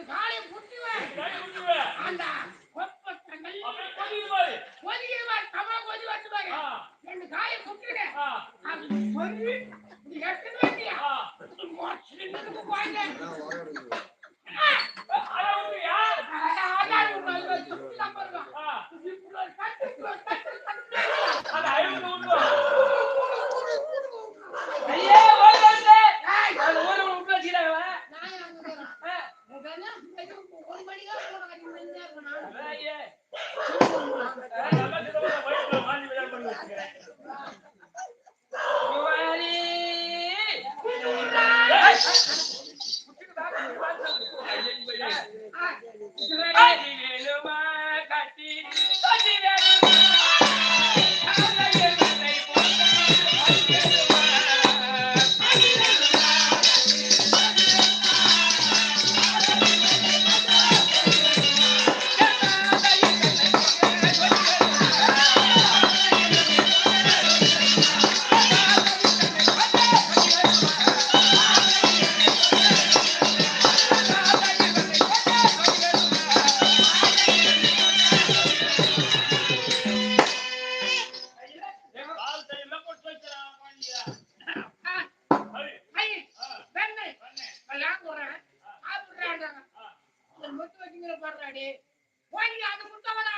ரெண்டு காலையை புட்டுவேன் அந்த கொப்பத்தங்கள் கொதிக்கிறவாரு கமல கொதி வந்து பாரு ரெண்டு காயை புட்டுவேன் அது சொல்லி எடுத்துட்டு ஒரு முத்து வச்சுங்கிற பாடுறாடி கோயிலில் அது முத்தவளா